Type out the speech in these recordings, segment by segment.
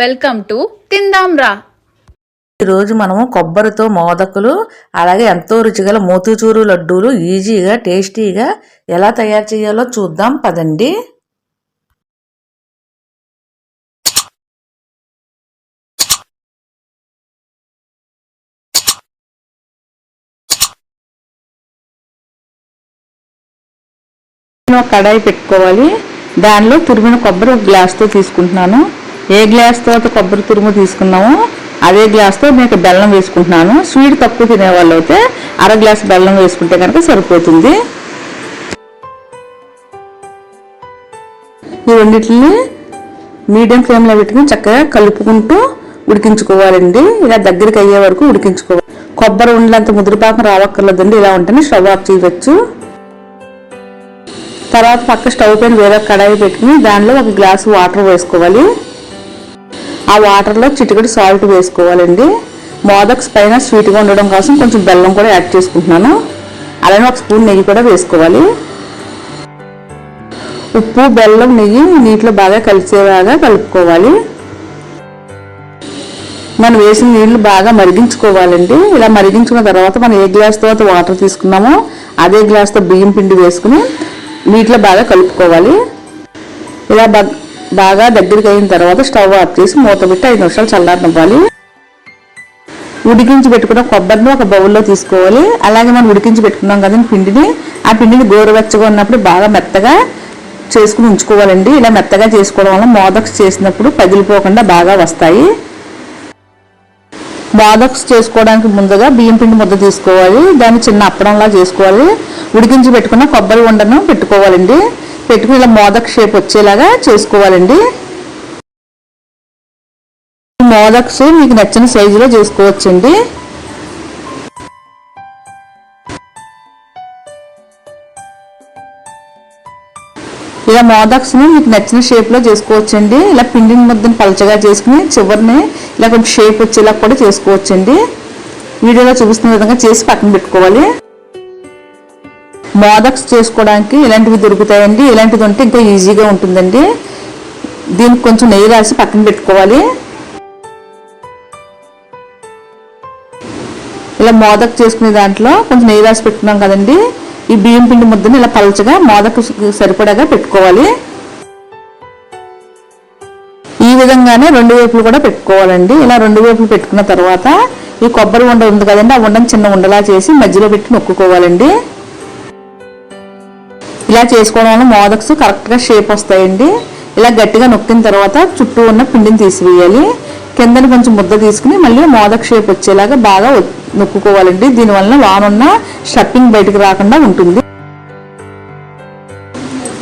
Welcome to తిందాంరా. ఈరోజు మనము కొబ్బరితో మోదకులు అలాగే ఎంతో రుచిగల మోతుచూరు లడ్డూలు ఈజీగా టేస్టీగా ఎలా తయారు చేయాలో చూద్దాం పదండి. కడాయి పెట్టుకోవాలి. దానిలో తురిమిన కొబ్బరి ఒక గ్లాస్తో తీసుకుంటున్నాను. ఏ గ్లాస్తో అయితే కొబ్బరి తురుము తీసుకున్నామో అదే గ్లాస్తో నేను బెల్లం వేసుకుంటున్నాను. స్వీట్ తక్కువ తినేవాళ్ళు అయితే అర గ్లాస్ బెల్లం వేసుకుంటే కనుక సరిపోతుంది. ఈ రెండింటిని మీడియం ఫ్లేమ్లో పెట్టుకుని చక్కగా కలుపుకుంటూ ఉడికించుకోవాలండి. ఇలా దగ్గరికి అయ్యే వరకు ఉడికించుకోవాలి. కొబ్బరి ఉండలంత ముదిరిపాకం రావక్కర్లేదండి. ఇలా ఉంటేనే స్టవ్ ఆఫ్ చేయవచ్చు. తర్వాత పక్క స్టవ్ పైన వేరే కడాయి పెట్టుకుని దానిలో ఒక గ్లాసు వాటర్ వేసుకోవాలి. ఆ వాటర్లో చిటికెడు సాల్ట్ వేసుకోవాలండి. మోదక్స్ పైన స్వీట్గా ఉండడం కోసం కొంచెం బెల్లం కూడా యాడ్ చేసుకుంటున్నాను. అలానే ఒక స్పూన్ నెయ్యి కూడా వేసుకోవాలి. ఉప్పు బెల్లం నెయ్యి నీటిలో బాగా కలిసేలాగా కలుపుకోవాలి. మనం వేసిన నీళ్ళు బాగా మరిగించుకోవాలండి. ఇలా మరిగించుకున్న తర్వాత మనం ఏ గ్లాస్ తర్వాత వాటర్ తీసుకున్నామో అదే గ్లాస్తో బియ్యం పిండి వేసుకుని నీటిలో బాగా కలుపుకోవాలి. ఇలా బ- బాగా దగ్గరికి అయిన తర్వాత స్టవ్ ఆఫ్ చేసి మూత పెట్టి ఐదు నిమిషాలు చల్లారనివ్వాలి. ఉడికించి పెట్టుకున్న కొబ్బరిని ఒక బౌల్లో తీసుకోవాలి. అలాగే మనం ఉడికించి పెట్టుకున్నాం కదండి పిండిని. ఆ పిండిని గోరువెచ్చగా ఉన్నప్పుడు బాగా మెత్తగా చేసుకుని ఉంచుకోవాలండి. ఇలా మెత్తగా చేసుకోవడం వల్ల మోదక్స్ చేసినప్పుడు పగిలిపోకుండా బాగా వస్తాయి. మోదక్స్ చేసుకోవడానికి ముందుగా బియ్యం పిండి ముద్ద తీసుకోవాలి. దాన్ని చిన్న అప్పడంలా చేసుకోవాలి. ఉడికించి పెట్టుకున్న కొబ్బరి ఉండను పెట్టుకోవాలండి. పెట్టుకుని ఇలా మోదక్ షేప్ వచ్చేలాగా చేసుకోవాలండి. మోదక్స్ మీకు నచ్చిన సైజులో చేసుకోవచ్చండి. ఇలా మోదక్స్ని మీకు నచ్చిన షేప్లో చేసుకోవచ్చండి. ఇలా పిండిని ముద్దని పలచగా చేసుకుని చివరిని ఇలా కొంచెం షేప్ వచ్చేలా కూడా చేసుకోవచ్చండి. వీడియోలో చూపిస్తున్న విధంగా చేసి పక్కన పెట్టుకోవాలి. మోదక్స్ చేసుకోవడానికి ఇలాంటివి దొరుకుతాయండి. ఇలాంటిది ఉంటే ఇంకా ఈజీగా ఉంటుందండి. దీనికి కొంచెం నెయ్యి రాసి పక్కన పెట్టుకోవాలి. ఇలా మోదక్ చేసుకునే దాంట్లో కొంచెం నెయ్యి రాసి పెట్టుకున్నాం కదండి. ఈ బియ్యం పిండి ముద్దని ఇలా పలచగా మోదకు సరిపడాగా పెట్టుకోవాలి. ఈ విధంగానే రెండు వైపులు కూడా పెట్టుకోవాలండి. ఇలా రెండు వైపులు పెట్టుకున్న తర్వాత ఈ కొబ్బరి ఉండ ఉంది కదండి. ఆ ఉండని చిన్న ఉండలా చేసి మధ్యలో పెట్టి నొక్కుకోవాలండి. ఇలా చేసుకోవడం వల్ల మోదక్స్ కరెక్ట్గా షేప్ వస్తాయండి. ఇలా గట్టిగా నొక్కిన తర్వాత చుట్టూ ఉన్న పిండిని తీసివేయాలి. కిందని కొంచెం ముద్ద తీసుకుని మళ్ళీ మోదక్ షేప్ వచ్చేలాగా బాగా నొక్కుకోవాలండి. దీనివల్ల వానున్న స్టఫింగ్ బయటకు రాకుండా ఉంటుంది.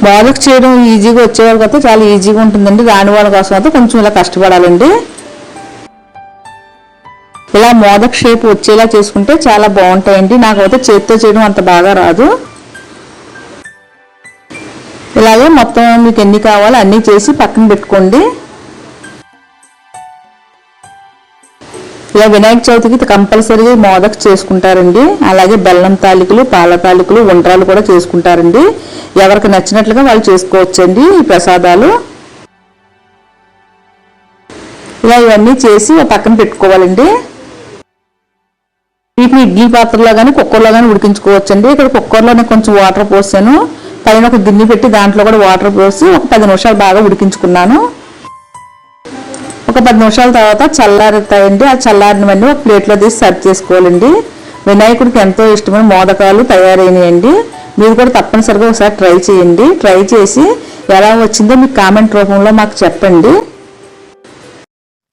మోదక్ చేయడం ఈజీగా వచ్చేవాళ్ళకి అయితే చాలా ఈజీగా ఉంటుందండి. రాని వాళ్ళ కోసం అయితే కొంచెం ఇలా కష్టపడాలండి. ఇలా మోదక్ షేప్ వచ్చేలా చేసుకుంటే చాలా బాగుంటాయండి. నాకైతే చేతితో చేయడం అంత బాగా రాదు. ఇలాగే మొత్తం మీకు ఎన్ని కావాలో అన్నీ చేసి పక్కన పెట్టుకోండి. ఇలా వినాయక చవితికి కంపల్సరీగా మోదక్ చేసుకుంటారండి. అలాగే బెల్లం తాలికలు పాల తాలికలు ఉండ్రాలు కూడా చేసుకుంటారండి. ఎవరికి నచ్చినట్లుగా వాళ్ళు చేసుకోవచ్చండి ఈ ప్రసాదాలు. ఇలా ఇవన్నీ చేసి పక్కన పెట్టుకోవాలండి. వీటిని ఇడ్లీ పాత్రలో కానీ కుక్కర్లో కానీ ఉడికించుకోవచ్చండి. ఇక్కడ కుక్కర్లోనే కొంచెం వాటర్ పోసాను. పైన ఒక గిన్నె పెట్టి దాంట్లో కూడా వాటర్ పోసి ఒక పది నిమిషాలు బాగా ఉడికించుకున్నాను. ఒక పది నిమిషాల తర్వాత చల్లారుతాయండి. ఆ చల్లారినవన్నీ ఒక ప్లేట్లో తీసి సర్వ్ చేసుకోవాలండి. వినాయకుడికి ఎంతో ఇష్టమైన మోదకాలు తయారైనాయండి. మీరు కూడా తప్పనిసరిగా ఒకసారి ట్రై చేయండి. ట్రై చేసి ఎలా వచ్చిందో మీకు కామెంట్ రూపంలో మాకు చెప్పండి.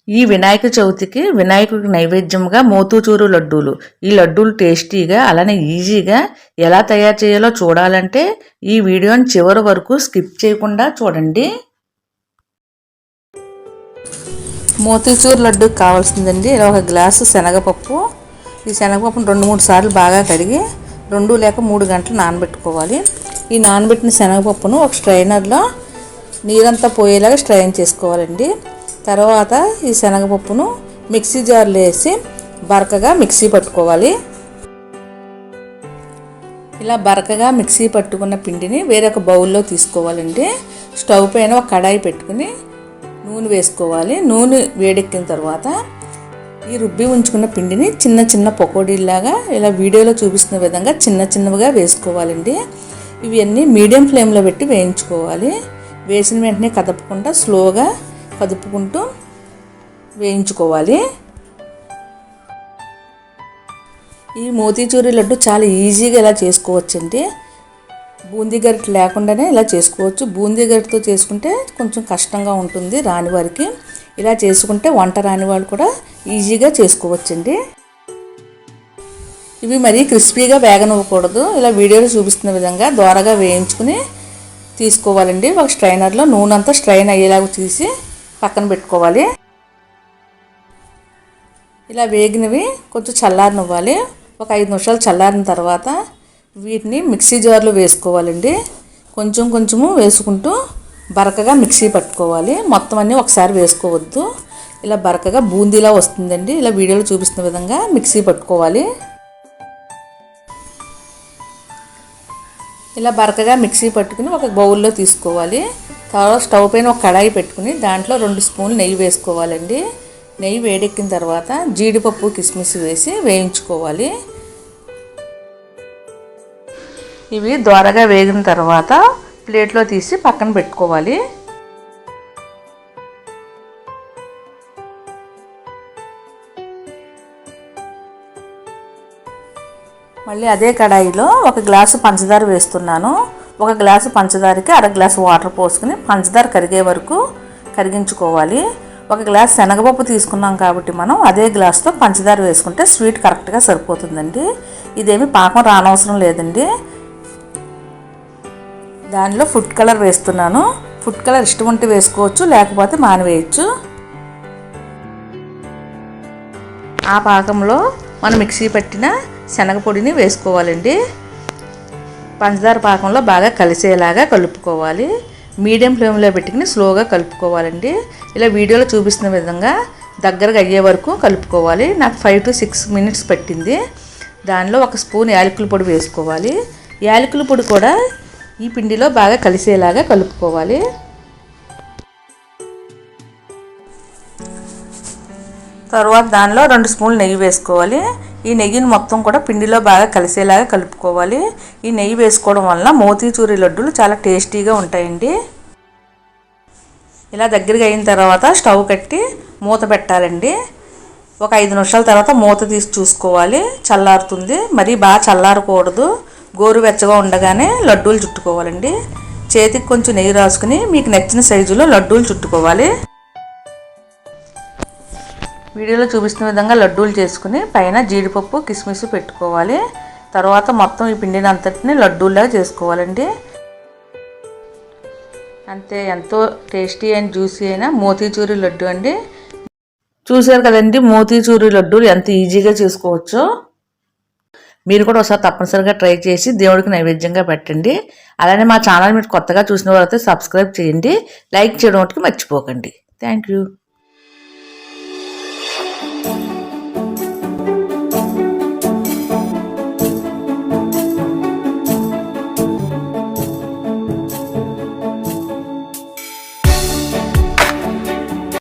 ఈ వినాయక చవితికి వినాయకుడికి నైవేద్యంగా మోతుచూరు లడ్డూలు. ఈ లడ్డూలు టేస్టీగా అలానే ఈజీగా ఎలా తయారు చేయాలో చూడాలంటే ఈ వీడియోని చివరి వరకు స్కిప్ చేయకుండా చూడండి. మోతీచూర్ లడ్డు కావాల్సిందండి. ఇలా ఒక గ్లాసు శనగపప్పు. ఈ శనగపప్పును రెండు మూడు సార్లు బాగా కడిగి రెండు లేక మూడు గంటలు నానబెట్టుకోవాలి. ఈ నానబెట్టిన శనగపప్పును ఒక స్ట్రైనర్లో నీరంతా పోయేలాగా స్ట్రైన్ చేసుకోవాలండి. తర్వాత ఈ శనగపప్పును మిక్సీ జార్లో వేసి బరకగా మిక్సీ పట్టుకోవాలి. ఇలా బరకగా మిక్సీ పట్టుకున్న పిండిని వేరొక బౌల్లో తీసుకోవాలండి. స్టవ్ పైన ఒక కడాయి పెట్టుకుని నూనె వేసుకోవాలి. నూనె వేడెక్కిన తర్వాత ఈ రుబ్బి ఉంచుకున్న పిండిని చిన్న చిన్న పకోడీలాగా ఇలా వీడియోలో చూపిస్తున్న విధంగా చిన్న చిన్నవిగా వేసుకోవాలండి. ఇవన్నీ మీడియం ఫ్లేమ్లో పెట్టి వేయించుకోవాలి. వేసిన వెంటనే కదపకుండా స్లోగా కదుపుకుంటూ వేయించుకోవాలి. ఈ మోతీచూరి లడ్డు చాలా ఈజీగా ఎలా చేసుకోవచ్చండి బూందీ గరిటె లేకుండానే ఇలా చేసుకోవచ్చు. బూందీ గరిటతో చేసుకుంటే కొంచెం కష్టంగా ఉంటుంది రాని వారికి. ఇలా చేసుకుంటే వంట రాని వాళ్ళు కూడా ఈజీగా చేసుకోవచ్చండి. ఇవి మరీ క్రిస్పీగా వేగనివ్వకూడదు. ఇలా వీడియోలో చూపిస్తున్న విధంగా దోరగా వేయించుకుని తీసుకోవాలండి. ఒక స్ట్రైనర్లో నూనె అంతా స్ట్రైన్ అయ్యేలాగా తీసి పక్కన పెట్టుకోవాలి. ఇలా వేగినవి కొంచెం చల్లారనివ్వాలి. ఒక ఐదు నిమిషాలు చల్లారిన తర్వాత వీటిని మిక్సీ జార్లో వేసుకోవాలండి. కొంచెం కొంచెము వేసుకుంటూ బరకగా మిక్సీ పట్టుకోవాలి. మొత్తం అన్నీ ఒకసారి వేసుకోవద్దు. ఇలా బరకగా బూందీలా వస్తుందండి. ఇలా వీడియోలో చూపిస్తున్న విధంగా మిక్సీ పట్టుకోవాలి. ఇలా బరకగా మిక్సీ పట్టుకుని ఒక బౌల్లో తీసుకోవాలి. తర్వాత స్టవ్ పైన ఒక కడాయి పెట్టుకుని దాంట్లో రెండు స్పూన్లు నెయ్యి వేసుకోవాలండి. నెయ్యి వేడెక్కిన తర్వాత జీడిపప్పు కిస్మిస్ వేసి వేయించుకోవాలి. ఇవి దోరగా వేగిన తర్వాత ప్లేట్లో తీసి పక్కన పెట్టుకోవాలి. మళ్ళీ అదే కడాయిలో ఒక గ్లాసు పంచదార వేస్తున్నాను. ఒక గ్లాసు పంచదారకి అర గ్లాసు వాటర్ పోసుకుని పంచదార కరిగే వరకు కరిగించుకోవాలి. ఒక గ్లాస్ శనగపప్పు తీసుకున్నాం కాబట్టి మనం అదే గ్లాస్తో పంచదార వేసుకుంటే స్వీట్ కరెక్ట్గా సరిపోతుందండి. ఇదేమి పాకం రానవసరం లేదండి. దానిలో ఫుడ్ కలర్ వేస్తున్నాను. ఫుడ్ కలర్ ఇష్టం ఉంటే వేసుకోవచ్చు లేకపోతే మానివేయచ్చు. ఆ పాకంలో మనం మిక్సీ పట్టిన శనగపొడిని వేసుకోవాలండి. పంచదార పాకంలో బాగా కలిసేలాగా కలుపుకోవాలి. మీడియం ఫ్లేమ్లో పెట్టుకుని స్లోగా కలుపుకోవాలండి. ఇలా వీడియోలో చూపిస్తున్న విధంగా దగ్గరగా అయ్యే వరకు కలుపుకోవాలి. నాకు ఫైవ్ టు సిక్స్ మినిట్స్ పట్టింది. దానిలో ఒక స్పూన్ యాలకుల పొడి వేసుకోవాలి. యాలకుల పొడి కూడా ఈ పిండిలో బాగా కలిసేలాగా కలుపుకోవాలి. తర్వాత దానిలో రెండు స్పూన్లు నెయ్యి వేసుకోవాలి. ఈ నెయ్యిని మొత్తం కూడా పిండిలో బాగా కలిసేలాగా కలుపుకోవాలి. ఈ నెయ్యి వేసుకోవడం వలన మోతీచూరి లడ్డూలు చాలా టేస్టీగా ఉంటాయండి. ఇలా దగ్గరగా అయిన తర్వాత స్టవ్ కట్టి మూత పెట్టాలండి. ఒక ఐదు నిమిషాల తర్వాత మూత తీసి చూసుకోవాలి. చల్లారుతుంది. మరీ బాగా చల్లారకూడదు. గోరువెచ్చగా ఉండగానే లడ్డూలు చుట్టుకోవాలండి. చేతికి కొంచెం నెయ్యి రాసుకుని మీకు నచ్చిన సైజులో లడ్డూలు చుట్టుకోవాలి. వీడియోలో చూపిస్తున్న విధంగా లడ్డూలు చేసుకుని పైన జీడిపప్పు కిస్మిస్ పెట్టుకోవాలి. తర్వాత మొత్తం ఈ పిండిని అంతటిని లడ్డూలాగా చేసుకోవాలండి. అంతే ఎంతో టేస్టీ అండ్ జ్యూసీ అయిన మోతీచూరి లడ్డు అండి. చూసారు కదండి మోతీచూరి లడ్డూలు ఎంత ఈజీగా చేసుకోవచ్చో. మీరు కూడా ఒకసారి తప్పనిసరిగా ట్రై చేసి దేవుడికి నైవేద్యంగా పెట్టండి. అలానే మా ఛానల్ మీరు కొత్తగా చూసిన వారైతే సబ్స్క్రైబ్ చేయండి. లైక్ చేయడం మర్చిపోకండి. Thank you.